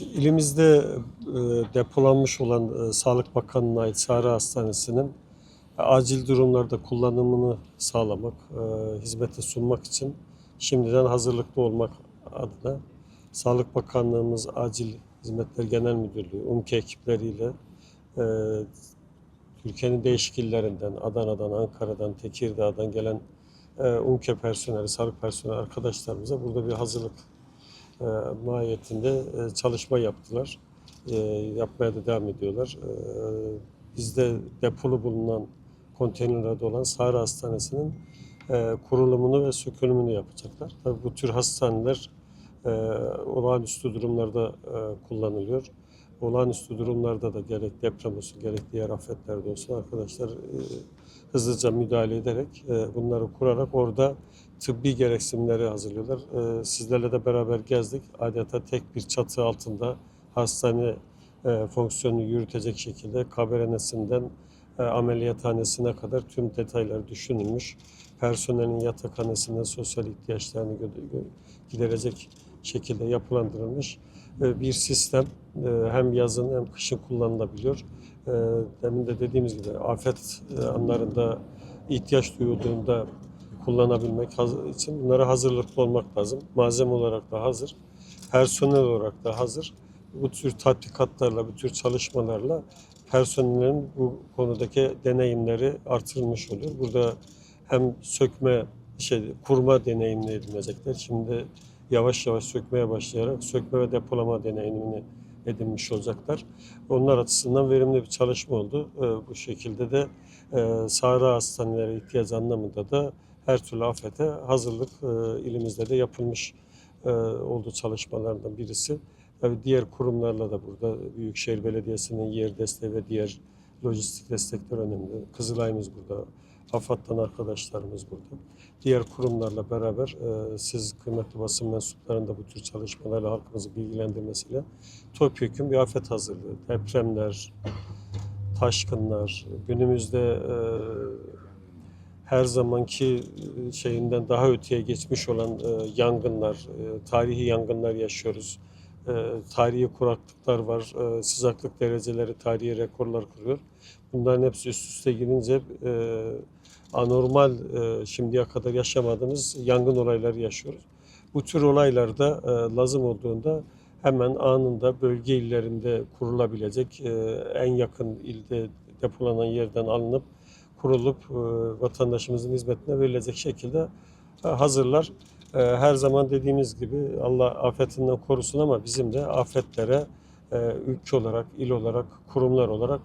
İlimizde e, depolanmış olan e, Sağlık Bakanlığı'na ait Sahra Hastanesi'nin acil durumlarda kullanımını sağlamak, e, hizmete sunmak için şimdiden hazırlıklı olmak adına Sağlık Bakanlığımız Acil Hizmetler Genel Müdürlüğü, UMKE ekipleriyle e, Türkiye'nin değişik illerinden, Adana'dan, Ankara'dan, Tekirdağ'dan gelen e, UMKE personeli, sağlık personeli arkadaşlarımıza burada bir hazırlık e, mahiyetinde e, çalışma yaptılar. E, yapmaya da devam ediyorlar. E, bizde depolu bulunan konteynerlerde olan Sahra Hastanesi'nin e, kurulumunu ve sökülümünü yapacaklar. Tabii bu tür hastaneler e, olağanüstü durumlarda e, kullanılıyor. Olağanüstü durumlarda da gerek deprem olsun gerek diğer afetlerde olsun arkadaşlar e, hızlıca müdahale ederek e, bunları kurarak orada tıbbi gereksinimleri hazırlıyorlar. E, sizlerle de beraber gezdik. Adeta tek bir çatı altında hastane e, fonksiyonunu yürütecek şekilde kaberenesinden e, ameliyathanesine kadar tüm detaylar düşünülmüş. Personelin yatakhanesinden sosyal ihtiyaçlarını giderecek şekilde yapılandırılmış e, bir sistem. E, hem yazın hem kışın kullanılabiliyor. Demin de dediğimiz gibi afet anlarında ihtiyaç duyulduğunda kullanabilmek için bunlara hazırlıklı olmak lazım. Malzeme olarak da hazır, personel olarak da hazır. Bu tür tatbikatlarla, bu tür çalışmalarla personelin bu konudaki deneyimleri artırılmış oluyor. Burada hem sökme, şey, kurma deneyimini edinecekler. Şimdi yavaş yavaş sökmeye başlayarak sökme ve depolama deneyimini edinmiş olacaklar. Onlar açısından verimli bir çalışma oldu. Ee, bu şekilde de e, Sahra hastanelere ihtiyaç anlamında da her türlü afete hazırlık e, ilimizde de yapılmış e, oldu çalışmalardan birisi. Tabii diğer kurumlarla da burada Büyükşehir Belediyesi'nin yer desteği ve diğer lojistik destekler önemli. Kızılay'ımız burada, AFAD'dan arkadaşlarımız burada. Diğer kurumlarla beraber e, siz kıymetli basın mensuplarının da bu tür çalışmalarla halkımızı bilgilendirmesiyle topyekun bir afet hazırlığı. Depremler, taşkınlar, günümüzde her zamanki e, şeyinden daha öteye geçmiş olan e, yangınlar, e, tarihi yangınlar yaşıyoruz. Tarihi kuraklıklar var, sıcaklık dereceleri tarihi rekorlar kırıyor. Bunların hepsi üst üste girince anormal şimdiye kadar yaşamadığımız yangın olayları yaşıyoruz. Bu tür olaylarda lazım olduğunda hemen anında bölge illerinde kurulabilecek en yakın ilde depolanan yerden alınıp kurulup e, vatandaşımızın hizmetine verilecek şekilde e, hazırlar. E, Her zaman dediğimiz gibi Allah afetinden korusun ama bizim de afetlere ülke olarak, il olarak, kurumlar olarak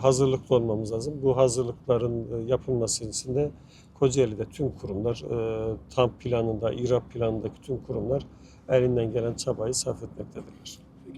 hazırlıklı olmamız lazım. Bu hazırlıkların yapılması için de Kocaeli'de tüm kurumlar, tam planında, İRAP planındaki tüm kurumlar elinden gelen çabayı sarf etmektedirler.